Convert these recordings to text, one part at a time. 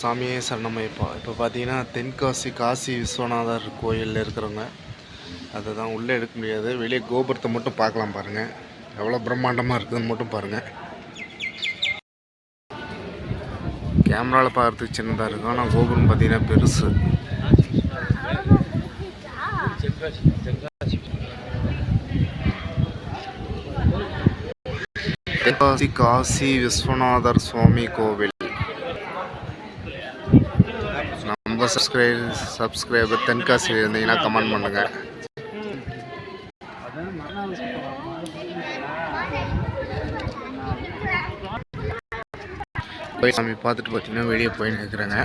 சாமியே சரணமைப்பா இப்போ பார்த்தீங்கன்னா தென்காசி காசி விஸ்வநாதர் கோயிலில் இருக்கிறவங்க அதை தான் உள்ளே எடுக்க முடியாது. வெளியே கோபுரத்தை மட்டும் பார்க்கலாம் பாருங்கள் எவ்வளோ பிரம்மாண்டமாக இருக்குதுன்னு மட்டும் பாருங்கள் கேமராவில் பார்க்கறதுக்கு சின்னதாக இருக்கும். ஆனால் கோபுரம் பார்த்தீங்கன்னா பெருசு. தென்காசி காசி விஸ்வநாதர் சுவாமி கோவில். நம்ம சப்ஸ்கிரைப் சப்ஸ்கிரைபர் தென்காசியில் இருந்தீங்கன்னா கமெண்ட் பண்ணுங்க. போய் சாமி பார்த்துட்டு பார்த்தீங்கன்னா வெளியே போய் நிற்கிறேங்க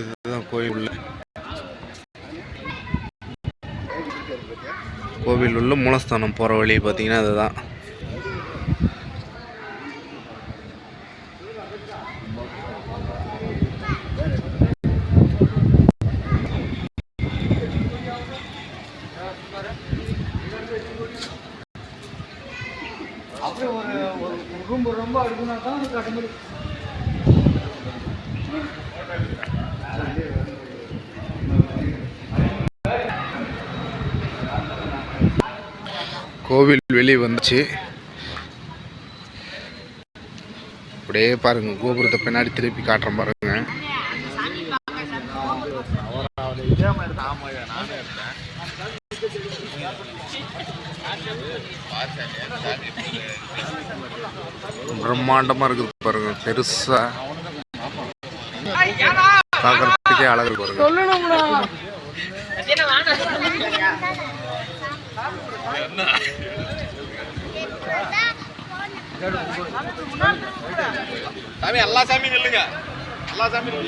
இதுதான் கோயில் உள்ள. கோவில் உள்ள மூலஸ்தானம் போகிற வழி பார்த்தீங்கன்னா அதுதான். அப்படியே ஒரு ஒரு ரொம்ப ரொம்ப அடுக்குனா தான் அது கட்ட முடியும் கோவில் வெளியே வந்துச்சு. அப்படியே பாருங்க கோபுரத்தை பின்னாடி திருப்பி காட்டுறேன் பாருங்க. பிரம்மாண்டமா இருக்குது பாருங்க பெருசா. பார்க்கறதுக்கே அழகு பாருங்க. சாமி எல்லா சாமியும் நில்லுங்க. எல்லா சாமியும்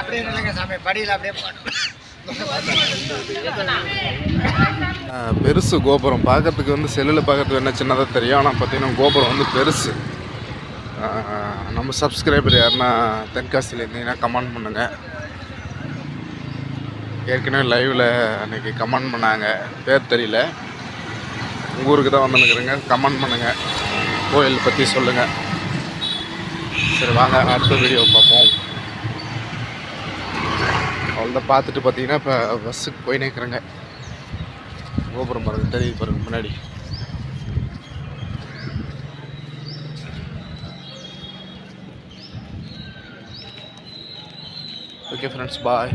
அப்படியே நில்லுங்க சாமி படியில் அப்படியே போட்டு ஆஹ் பெருசு கோபுரம். பார்க்கறதுக்கு வந்து செல்லில் பார்க்கறதுக்கு என்ன சின்னதாக தெரியும் ஆனால் பார்த்தீங்கன்னா கோபுரம் வந்து பெருசு. நம்ம சப்ஸ்கிரைபர் யாருன்னா தென்காசியில் இருந்தீங்கன்னா கமெண்ட் பண்ணுங்கள் ஏற்கனவே லைவில் அன்றைக்கி கமெண்ட் பண்ணாங்க. பேர் தெரியல. உங்கள் ஊருக்கு தான் வந்துருக்குறேங்க கமெண்ட் பண்ணுங்கள் கோயில் பற்றி சொல்லுங்கள் சரி வாங்க அடுத்த வீடியோ பார்ப்போம். அவ்வளோதான் பார்த்துட்டு பார்த்தீங்கன்னா இப்போ பஸ்ஸுக்கு போயினே இருக்கிறேங்க. கோபுரம் பாருங்க தெரியுது பாருங்க முன்னாடி. Okay friends bye